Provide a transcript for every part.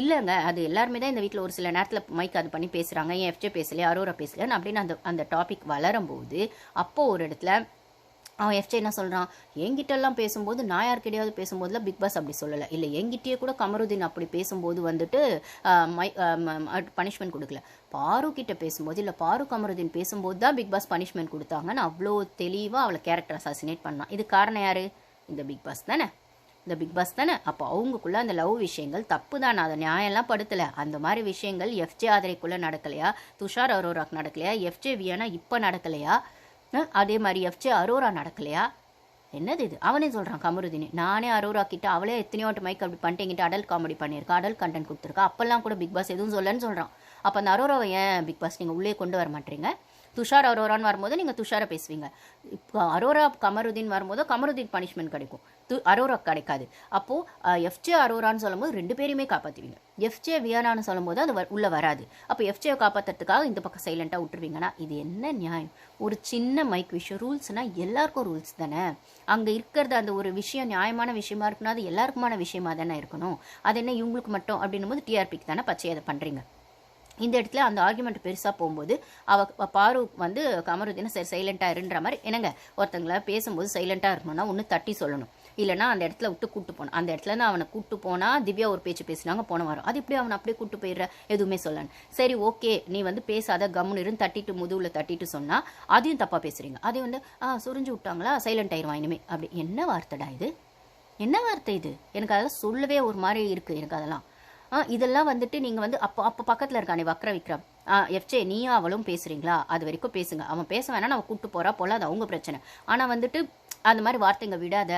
இல்லைங்க அது எல்லாருமே தான் இந்த வீட்டில் ஒரு சில நேரத்தில் மைக் அது பண்ணி பேசுகிறாங்க ஏன் எஃப்ஜே பேசலையா அரோரா பேசலையான்னு அப்படின்னு அந்த அந்த டாபிக் வளரும்போது அப்போது ஒரு இடத்துல அவன் எஃப்ஜே என்ன சொல்கிறான் என்கிட்டலாம் பேசும்போது நான் யார்கிட்டயாவது பேசும்போதுலாம் பிக் பாஸ் அப்படி சொல்லலை. இல்லை என்கிட்டயே கூட கமருதீன் அப்படி பேசும்போது வந்துட்டு மை பனிஷ்மெண்ட் கொடுக்கல. பாரு கிட்ட பேசும்போது இல்லை பாரு கமருதீன் பேசும்போது தான் பிக் பாஸ் பனிஷ்மெண்ட் கொடுத்தாங்கன்னு அவ்வளோ தெளிவாக அவளை கேரக்டர் அசாசினேட் பண்ணான். இது காரணம் யார்? இந்த பிக் பாஸ் தானே? இந்த பிக் பாஸ் தானே? அப்போ அவங்களுக்குள்ள அந்த லவ் விஷயங்கள் தப்பு தான் நான் அதை நியாயம்லாம் படுத்தலை. அந்த மாதிரி விஷயங்கள் எஃப்ஜே ஆதரைக்குள்ளே நடக்கலையா? துஷார் அரோராக்கு நடக்கலையா? எஃப்ஜே வியானா இப்போ நடக்கலையா? அதே மாதிரி எஃப்ஜே அரோரா நடக்கலையா? என்னது இது? அவனே சொல்கிறான் கமருதீன். நானே அரோரா கிட்ட அவளே எத்தனையோ மைக் அப்படி பண்ணிட்டு அடல் காமெடி பண்ணியிருக்கா அடல் கண்டென்ட் கொடுத்துருக்கா. அப்போல்லாம் கூட பிக் பாஸ் எதுவும் சொல்லன்னு சொல்கிறான் அப்போ அந்த அரோராவை ஏன் பிக் பாஸ் நீங்கள் உள்ளே கொண்டு வர மாட்டீங்க? துஷார் அரோரான்னு வரும்போது நீங்கள் துஷாரை பேசுவீங்க. இப்போ அரோரா கமருதீன் வரும்போது கமருதீன் பனிஷ்மெண்ட் கிடைக்கும். து அரோரா கிடைக்காது. அப்போது எஃப்ஜே அரோரான்னு சொல்லும்போது ரெண்டு பேரையுமே காப்பாற்றுவீங்க எஃப்ஜே வியானான்னு சொல்லும்போது அது வ- வராது. அப்போ எஃப்ஜே காப்பாற்றுறதுக்காக இந்த பக்கம் சைலண்ட்டாக விட்டுருவீங்கன்னா இது என்ன நியாயம்? ஒரு சின்ன மைக் விஷயம். ரூல்ஸ்னால் எல்லாருக்கும் ரூல்ஸ் தானே? அங்கே இருக்கிறது அந்த ஒரு விஷயம் நியாயமான விஷயமா இருக்குன்னா அது எல்லாருக்குமான விஷயமா தானே இருக்கணும். அது என்ன இவங்களுக்கு மட்டும் அப்படின்னும் போது டிஆர்பிக்கு தானே பச்சை அதை பண்ணுறீங்க இந்த இடத்துல அந்த ஆர்குமெண்ட் பெருசாக போகும்போது அவ பாரு வந்து கமருதீனை சரி சைலண்ட்டாக இருன்ற மாதிரி என்னங்க ஒருத்தங்கள பேசும்போது சைலண்ட்டாக இருக்கணும்னா ஒன்று தட்டி சொல்லணும். இல்லைனா அந்த இடத்துல விட்டு கூட்டு போகணும். அந்த இடத்துல இருந்து அவனை கூட்டு போனால் திவ்யா ஒரு பேச்சு பேசினாங்க போன வாரம். அது இப்படி அவனை அப்படியே கூட்டு போயிடுற? எதுவுமே சொல்லணும் சரி ஓகே நீ வந்து பேசாத கம்முன்னு இருந்து தட்டிட்டு முதுவில் தட்டிட்டு சொன்னால் அதையும் தப்பாக பேசுறீங்க. அதையும் வந்து ஆ சுரிஞ்சு விட்டாங்களா? சைலண்ட் ஆயிடுவான் இனிமே. அப்படி. என்ன வார்த்தைடா இது? என்ன வார்த்தை இது? எனக்கு அதெல்லாம் சொல்லவே ஒரு மாதிரி இருக்குது எனக்கு அதெல்லாம். இதெல்லாம் வந்துட்டு நீங்கள் வந்து அப்போ அப்போ பக்கத்தில் இருக்கானே வக்ர விக்ரம் எஃப்ஜே நீயும் அவளும் பேசுகிறீங்களா அது வரைக்கும் பேசுங்க. அவன் பேச வேணா நம்ம கூப்பிட்டு போகிறா போல அது அவங்க பிரச்சனை. ஆனால் வந்துட்டு அந்த மாதிரி வார்த்தைங்க விடாத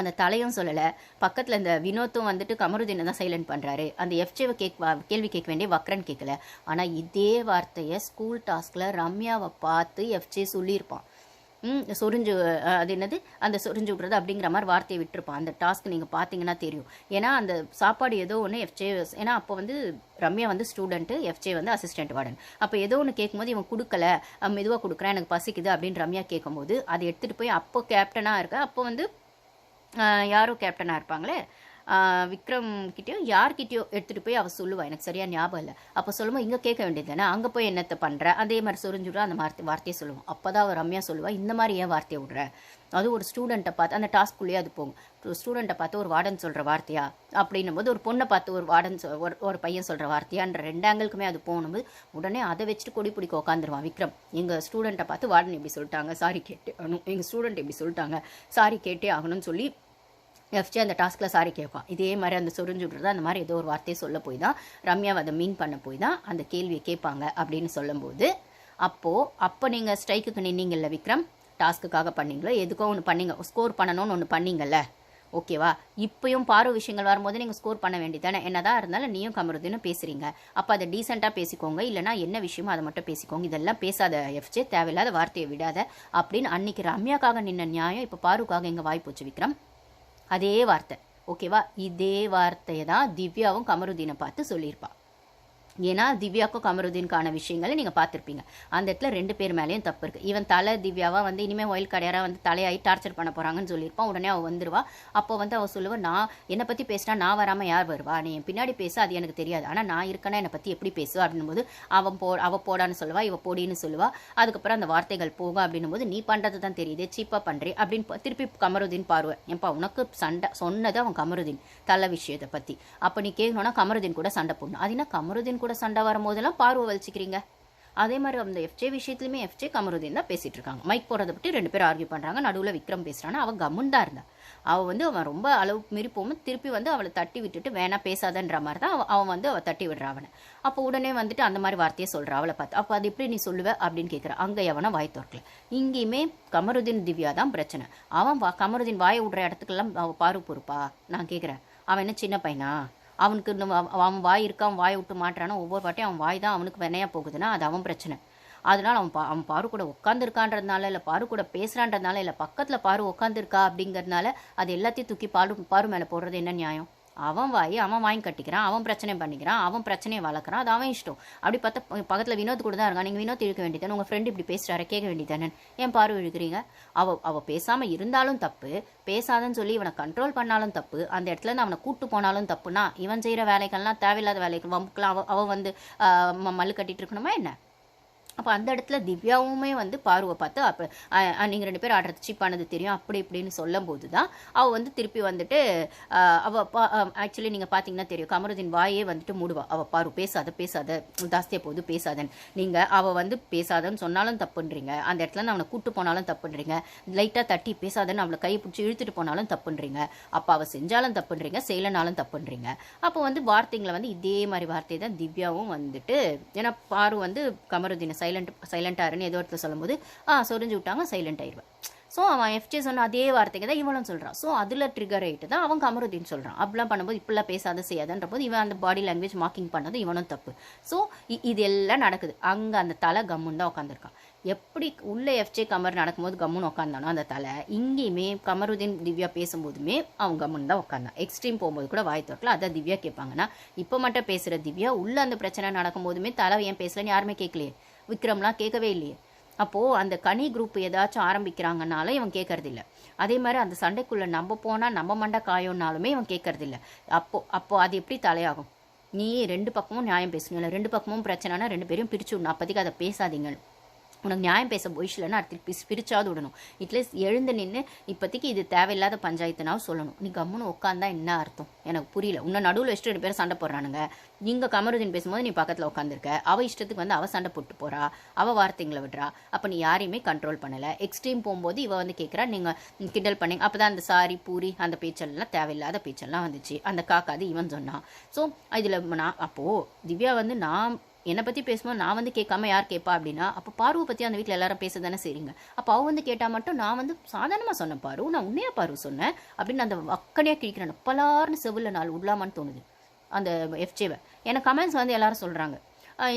அந்த தலையும் சொல்லலை. பக்கத்தில் இந்த வினோத்தும் வந்துட்டு கமருதீனை தான் சைலண்ட் பண்ணுறாரு அந்த எஃப்ஜேவை கேக் கேள்வி கேட்க வேண்டிய வக்ரன் கேட்கல ஆனால் இதே வார்த்தையை ஸ்கூல் டாஸ்கில் ரம்யாவை பார்த்து எஃப்ஜே சொல்லியிருப்பான். சொரிஞ்சு அது என்னது? அந்த சொரிஞ்சு விட்றது அப்படிங்கிற மாதிரி வார்த்தையை விட்டுருப்பான். அந்த டாஸ்க் நீங்கள் பார்த்தீங்கன்னா தெரியும். ஏன்னா அந்த சாப்பாடு ஏதோ ஒன்று எஃப்ஜே ஏன்னா அப்போ வந்து ரம்யா வந்து ஸ்டூடெண்ட்டு எஃப்ஜே வந்து அசிஸ்டன்ட் வார்டன் அப்போ ஏதோ ஒன்று கேட்கும்போது இவன் கொடுக்கல மெதுவாக கொடுக்குறேன் எனக்கு பசிக்குது அப்படின்னு ரம்யா கேட்கும்போது அதை எடுத்துகிட்டு போய் அப்போ கேப்டனாக இருக்க அப்போ வந்து யாரும் யாரோ கேப்டனாக இருப்பாங்களே விக்ரம் கிட்டேயோ யார்கிட்டயோ எடுத்துகிட்டு போய் அவள் சொல்லுவாள் எனக்கு சரியா ஞாபகம் இல்லை. அப்போ சொல்லும்போது இங்கே கேட்க வேண்டியது தானே அங்கே போய் என்னத்தை பண்ணுற அதே மாதிரி சொரிஞ்சுடுற அந்த வார்த்தை வார்த்தையை சொல்லுவோம் அப்போ தான் அவள் ரம்யா சொல்லுவாள் இந்த மாதிரி ஏன் வார்த்தையை விடுற? அது ஒரு ஸ்டூடெண்ட்டை பார்த்து அந்த டாஸ்க்குள்ளேயே அது போகும். ஒரு ஸ்டூடெண்ட்டை பார்த்து ஒரு வார்டன் சொல்கிற வார்த்தையா? அப்படின்னும் போது ஒரு பொண்ணை பார்த்து ஒரு வார்டன் சொ ஒரு ஒரு பையன் சொல்கிற வார்த்தையான்ற ரெண்டு ஆங்கிளுக்குமே அது போகணும்போது உடனே அதை வச்சுட்டு கொடி பிடிக்க உட்காந்துருவான் விக்ரம். எங்கள் ஸ்டூடெண்ட்டை பார்த்து வார்டன் இப்படி சொல்லிட்டாங்க சாரி கேட்டு ஆகணும். எங்கள் ஸ்டூடெண்ட் இப்படி சொல்லிட்டாங்க சாரி கேட்டே ஆகணும்னு சொல்லி எஃப்ஜே அந்த டாஸ்கில் சாரி கேட்பான் இதே மாதிரி அந்த சொரிஞ்சுடுறது அந்த மாதிரி ஏதோ ஒரு வார்த்தையை சொல்ல போய் தான் ரம்யாவை அதை மீன் பண்ண போய் தான் அந்த கேள்வியை கேட்பாங்க அப்படின்னு சொல்லும்போது அப்போது அப்போ நீங்கள் ஸ்ட்ரைக்குக்கு நின்னீங்கல்ல விக்ரம்? டாஸ்க்குக்காக பண்ணீங்களோ? எதுக்கோ ஒன்று பண்ணீங்க. ஸ்கோர் பண்ணணும்னு ஒன்று பண்ணீங்கல்ல. ஓகேவா? இப்பயும் பாரு விஷயங்கள் வரும்போது நீங்கள் ஸ்கோர் பண்ண வேண்டியதானே என்னதான் இருந்தாலும் நீயும் கமருதுன்னு பேசுறீங்க. அப்போ அதை டீசெண்டாக பேசிக்கோங்க. இல்லைனா என்ன விஷயமோ அதை மட்டும் பேசிக்கோங்க. இதெல்லாம் பேசாத எஃப்ஜே தேவையில்லாத வார்த்தையை விடாத அப்படின்னு அன்னைக்கு ரம்யாக்காக நின்ன நியாயம் இப்போ பாருக்காக எங்கே வாய்ப்பு வச்சு விக்ரம்? அதே வார்த்தை. ஓகேவா இதே வார்த்தையை தான் திவ்யாவும் கமருதீனை பார்த்து சொல்லியிருப்பா. ஏன்னா திவ்யாவுக்கும் கமருதீனுக்கான விஷயங்களை நீங்கள் பார்த்துருப்பீங்க. அந்த இடத்துல ரெண்டு பேர் மேலேயும் தப்பு இருக்குது இவன் தலை திவ்யாவாக வந்து இனிமேல் ஒயில் கடையாராக வந்து தலையாகி டார்ச்சர் பண்ண போகிறாங்கன்னு சொல்லியிருப்பான். உடனே அவள் வந்துருவா. அப்போ வந்து அவள் சொல்லுவா நான் என்னை பற்றி பேசினா நான் வராமல் யார் வருவா? நீ என் பின்னாடி பேச அது எனக்கு தெரியாது. ஆனால் நான் இருக்கேன்னா என்னை பற்றி எப்படி பேசுவா அப்படின்னும்போது அவன் போ அவள் போடான்னு சொல்லுவா இவள் போடின்னு சொல்லுவா. அதுக்கப்புறம் அந்த வார்த்தைகள் போகும் அப்படின்னும் போது நீ பண்ணுறது தான் தெரியுது சீப்பாக பண்ணுறே அப்படின்னு திருப்பி கமருதீன் பாருவேன் ஏன்பா உனக்கு சண்டை சொன்னது அவன் கமருதீன் தலை விஷயத்தை பற்றி அப்போ நீ கேட்கணும்னா கமருதீன் கூட சண்டை போடணும். அது என்ன கமருதீன் கூட சண்டை வரும்போதெல்லாம் பார்வை வலிச்சிக்கிறீங்க. அதே மாதிரி அந்த எஃப்ஜே விஷயத்துலையுமே எஃப்ஜே கமருதீன் தான் பேசிட்டு இருக்காங்க. மைக் போடுறத பற்றி ரெண்டு பேரும் ஆர்கியூ பண்ணுறாங்க நடுவில் விக்ரம் பேசுகிறான்னா அவன் கம்முன் தான் இருந்தா. அவள் வந்து அவன் ரொம்ப அளவு மீறி போகும்போது திருப்பி வந்து அவளை தட்டி விட்டுட்டு வேணா பேசாதன்ற மாதிரி தான் அவன் அவன் வந்து அவள் தட்டி விடுறா அவனை. அப்போ உடனே வந்துட்டு அந்த மாதிரி வார்த்தையை சொல்கிறா அவளை பார்த்து. அப்போ அது எப்படி நீ சொல்லுவ அப்படின்னு கேட்குறா அங்கே எவனை வாய் திறக்கல. இங்கேயுமே கமருதீன் திவ்யா தான் பிரச்சனை. அவன் வா கமருதீன் வாயை விடுற இடத்துக்கெல்லாம் அவள் பாரு பொறுப்பா? நான் கேட்குறேன் அவன் என்ன சின்ன பையனா? அவனுக்கு இன்னும் அவன் வாய் இருக்கா அவன் வாயை விட்டு மாட்டுறானா ஒவ்வொரு வாட்டியும் அவன் வாய் தான் அவனுக்கு வினையா போகுதுன்னா அது அவன் பிரச்சனை. அதனால் அவன் பா அவன் பாரு கூட உட்காந்துருக்கான்றதுனால இல்லை பாரு கூட பேசுகிறான்றதுனால இல்லை பக்கத்தில் பாரு உட்காந்துருக்கா அப்படிங்கிறதுனால அது எல்லாத்தையும் தூக்கி பாரு பாரு மேலே போடுறது என்ன நியாயம்? அவன் வாய் அவன் வாங்கி கட்டிக்கிறான் அவன் பிரச்சனை பண்ணிக்கிறான் அவன் பிரச்சனையை வளர்க்குறான் அது அவன் இஷ்டம். அப்படி பார்த்தா பக்கத்தில் வினோத் கூட தான் இருக்கான். நீங்கள் வினோத் இழுக்க வேண்டியதானே உங்கள் ஃப்ரெண்டு இப்படி பேசுகிறாரு கேட்க வேண்டியதானே ஏன் பார்வை இழுக்கிறீங்க? அவள் அவள் பேசாமல் இருந்தாலும் தப்பு பேசாதன்னு சொல்லி இவனை கண்ட்ரோல் பண்ணாலும் தப்பு அந்த இடத்துலருந்து அவனை கூட்டு போனாலும் தப்புனா இவன் செய்கிற வேலைகள்லாம் தேவையில்லாத வேலைகள் வம்புக்கெலாம் அவள் அவ வந்து ம- மல்லு கட்டிட்டு இருக்கணுமா என்ன? அப்போ அந்த இடத்துல திவ்யாவுமே வந்து பார்வை பார்த்து அப்போ நீங்கள் ரெண்டு பேரும் ஆடுறது சீப்பானது தெரியும் அப்படி இப்படின்னு சொல்லும் போது தான் அவள் வந்து திருப்பி வந்துட்டு அவள் பா ஆக்சுவலி நீங்கள் பார்த்தீங்கன்னா தெரியும் கமருதீன் வாயே வந்துட்டு மூடுவா. அவள் பாரு பேசாத பேசாத ஜாஸ்தியாக போகுது பேசாதன் நீங்கள் அவள் வந்து பேசாதன்னு சொன்னாலும் தப்புன்றீங்க. அந்த இடத்துல நான் அவனை கூட்டு போனாலும் தப்புன்றீங்க. லைட்டாக தட்டி பேசாதன்னு அவளை கை பிடிச்சி இழுத்துட்டு போனாலும் தப்புன்றீங்க. அப்போ அவள் செஞ்சாலும் தப்புன்றீங்க செய்யலனாலும் தப்புன்றீங்க. அப்போ வந்து வார்த்தைங்களை வந்து இதே மாதிரி வார்த்தை தான் திவ்யாவும் வந்துட்டு ஏன்னா பாரு வந்து கமருதீனை சைலண்ட் சைலண்டாருன்னு ஏதோ இடத்துல சொல்லும்போது ஆ சொரிஞ்சு விட்டாங்க சைலண்ட் ஆயிடுவேன் ஸோ அவன் எஃப்ஜே சொன்ன அதே வார்த்தைக்கு தான் இவனும் சொல்கிறான் ஸோ அதில் ட்ரிகர் ஆகிட்டு தான் அவன் கமருதீன் சொல்கிறான் அப்படிலாம் பண்ணும்போது இப்படிலாம் பேசாத செய்யாதன்ற போது இவன் அந்த பாடி லாங்குவேஜ் மார்க்கிங் பண்ணது இவனும் தப்பு. ஸோ இது எல்லாம் நடக்குது. அங்கே அந்த தலை கம்முன்னு தான் உட்காந்துருக்கான் எப்படி உள்ளே எஃப்ஜே கமர் நடக்கும்போது கம்முன்னு உட்காந்தானோ அந்த தலை இங்கேயுமே கமருதீன் திவ்யா பேசும்போதுமே அவன் கம்முன்னு தான் உட்காந்தான் எக்ஸ்ட்ரீம் போகும்போது கூட வாய் திறக்கல. அதான் திவ்யா கேட்பாங்கன்னா இப்போ மட்டும் பேசுகிற திவ்யா உள்ளே அந்த பிரச்சனை நடக்கும்போதுமே தலை ஏன் பேசலன்னு யாருமே கேட்கலையே? விக்ரம்லாம் கேட்கவே இல்லையே. அப்போது அந்த கனி குரூப் ஏதாச்சும் ஆரம்பிக்கிறாங்கனாலும் இவன் கேட்கறதில்ல. அதே மாதிரி அந்த சண்டைக்குள்ளே நம்ம போனால் நம்ம மண்டை காயோன்னாலுமே இவன் கேட்கறதில்ல. அப்போ அப்போ அது எப்படி தலையாகும்? நீ ரெண்டு பக்கமும் நியாயம் பேசணும் இல்லை ரெண்டு பக்கமும் பிரச்சனைனா ரெண்டு பேரும் பிரிச்சு விடணும். அப்போதைக்கு அதை பேசாதீங்கன்னு உனக்கு நியாயம் பேச போயிடலன்னா அடுத்து பிஸ் பிரிச்சாவது விடணும். இட்லீஸ்ட் எழுந்து நின்று இப்போதைக்கு இது தேவையில்லாத பஞ்சாயத்துனாவும் சொல்லணும். நீ கம்முன்னு உட்காந்தா என்ன அர்த்தம்? எனக்கு புரியல. உன்னை நடுவில் வச்சுட்டு ரெண்டு பேரும் சண்டை போடுறானுங்க. இங்கே கமருதீன் பேசும்போது நீ பக்கத்தில் உட்காந்துருக்க அவள் இஷ்டத்துக்கு வந்து அவள் சண்டை போட்டு போகிறா அவள் வார்த்தைங்களை விடுறா. அப்போ நீ யாரையுமே கண்ட்ரோல் பண்ணலை. எக்ஸ்ட்ரீம் போகும்போது இவள் வந்து கேட்குறா நீங்கள் கிண்டல் பண்ணீங்க. அப்போ தான் அந்த சாரி பூரி அந்த பேச்செல்லாம் தேவையில்லாத பேச்செல்லாம் வந்துச்சு. அந்த காக்காது இவன் சொன்னான். ஸோ இதில் நான் அப்போது திவ்யா வந்து நான் என்னை பற்றி பேசும்போது நான் வந்து கேட்காம யார் கேட்பா அப்படின்னா அப்போ பார்வை பற்றி அந்த வீட்டில் எல்லாரும் பேச தானே செய்றீங்க. அப்போ அவள் வந்து கேட்டால் மட்டும் நான் வந்து சாதாரணமாக சொன்னேன் பாரு நான் உண்மையாக பாரு சொன்னேன். அப்படின்னு அந்த அக்கனையாக கிழிக்கிறேன் பலார்னு செவிலில் நாள் விடலாமான்னு தோணுது அந்த எஃப்ஜேவை. எனக்கு கமெண்ட்ஸ் வந்து எல்லாரும் சொல்கிறாங்க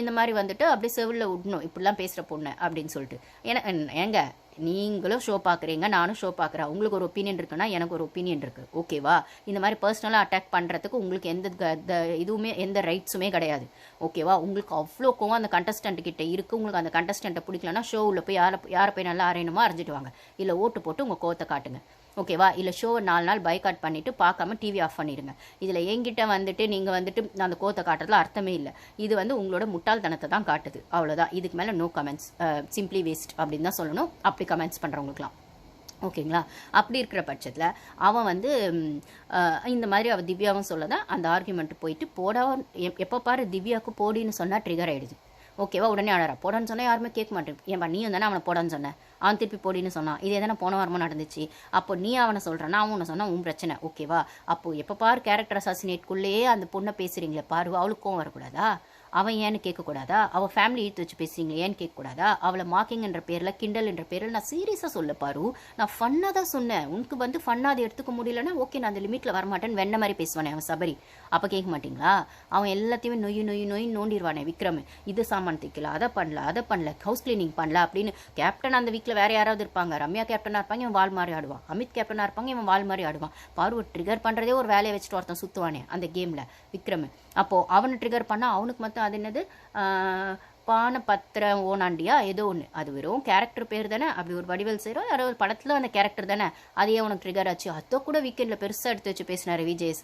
இந்த மாதிரி வந்துட்டு அப்படியே செவிலில் விடணும் இப்படிலாம் பேசுகிற பொண்ணு அப்படின்னு சொல்லிட்டு. ஏன்னா ஏங்க நீங்களும் ஷோ பார்க்குறீங்க நானும் ஷோ பார்க்குறேன். உங்களுக்கு ஒரு ஒப்பீனியன் இருக்குன்னா எனக்கு ஒரு ஒப்பீனியன் இருக்குது ஓகேவா இந்த மாதிரி பர்சனலாக அட்டாக் பண்ணுறதுக்கு உங்களுக்கு எந்த த- இதுவுமே எந்த ரைட்ஸுமே கிடையாது. ஓகேவா உங்களுக்கு அவ்வளோ கோவம் அந்த கண்டஸ்டன்ட் கிட்டே இருக்குது உங்களுக்கு அந்த கண்டஸ்டண்ட்டை பிடிக்கலன்னா ஷோவில் போய் யாரை யாரை போய் நல்லா அரையணுமோ அரைஞ்சிட்டு வாங்க. இல்லை ஓட்டு போட்டு உங்கள் கோவத்தை காட்டுங்க. ஓகேவா? இல்லை ஷோவை நாலு நாள் பைக்காட் பண்ணிவிட்டு பார்க்காம டிவி ஆஃப் பண்ணிடுங்க இதில் எங்கிட்ட வந்துட்டு நீங்கள் வந்துட்டு அந்த கோத்தை காட்டுறதுல அர்த்தமே இல்லை. இது வந்து உங்களோட முட்டாள்தனத்தை தான் காட்டுது. அவ்வளோதான் இதுக்கு மேலே நோ கமெண்ட்ஸ் சிம்பிளி வேஸ்ட் அப்படின்னு தான் சொல்லணும். அப்படி கமெண்ட்ஸ் பண்ணுறவங்களுக்குலாம் ஓகேங்களா? அப்படி இருக்கிற பட்சத்தில் அவன் வந்து இந்த மாதிரி அவள் திவ்யாவும் சொல்லதான் அந்த ஆர்குமெண்ட் போயிட்டு போடா எப்போ பாரு திவ்யாவுக்கு போடின்னு சொன்னால் ட்ரிகர் ஆகிடுது ஓகேவா உடனே அழறா. போடான்னு சொன்னால் யாருமே கேட்க மாட்டேன். ஏன்பா நீயும் தானே அவனை போடான்னு சொன்னேன் அவன் திருப்பி போடின்னு சொன்னான் இதே தானே போன வாரமும் நடந்துச்சு. அப்போ நீ அவனை சொல்கிறான் அவன் உன்னை சொன்னா உன் பிரச்சனை. ஓகேவா? அப்போ எப்போ பாரு கேரக்டர் அசாசினேட்குள்ளேயே அந்த பொண்ணை பேசுகிறீங்களே பாரு அவளுக்கும் வரக்கூடாதா? அவன் ஏன்னு கேட்கக்கூடாதா? அவள் ஃபேமிலி இழுத்து வச்சு பேசுறீங்களே? ஏன்னு கேட்கக்கூடாதா? அவளை மார்க்கிங்ன்ற பேரில் கிண்டல் என்ற பேரில் நான் சீரியஸாக சொல்ல பாரு. நான் ஃபன்னாக தான் சொன்னேன். உனக்கு வந்து ஃபன்னாக அதை எடுத்துக்க முடியலன்னா ஓகே நான் அந்த லிமிட்டில் வரமாட்டேன்னு வெண்ண மாதிரி பேசுவானே அவன் சபரி. அப்போ கேட்க மாட்டிங்களா? அவன் எல்லாத்தையுமே நொய் நொய் நொய் நோண்டிடுவானே விக்ரம். இது சாமான் தைக்கல அதை பண்ணல அதை பண்ணல ஹவுஸ் கிளீனிங் பண்ணல அப்படின்னு கேப்டன் அந்த வீட்டில் வேறு யாராவது இருப்பாங்க. ரம்யா கேப்டனாக இருப்பாங்க இவன் வால் மாதிரி ஆடுவான். அமித் கேப்டனாக இருப்பாங்க இவன் வால் மாதிரி ஆடுவான். பாரு ட்ரிகர் பண்ணுறதே ஒரு வேலையை வச்சுட்டு ஒருத்தன் சுற்றுவானே அந்த கேமில் விக்ரம். அப்போது அவனை ட்ரிகர் பண்ணால் அவனுக்கு மட்டும் அது என்னது? ஆஹ், பான ஓனாண்டியா ஏதோ ஒன்று அது வெறும் கேரக்டர் பேர் தானே. அப்படி ஒரு வடிவல் செய்கிறோம் யாரோ ஒரு படத்தில் அந்த கேரக்டர் தானே. அதையே உனக்கு ட்ரிகர் ஆச்சு. அதை கூட வீக்கெண்டில் பெருசாக எடுத்து வச்சு பேசினாரு விஜேஸ்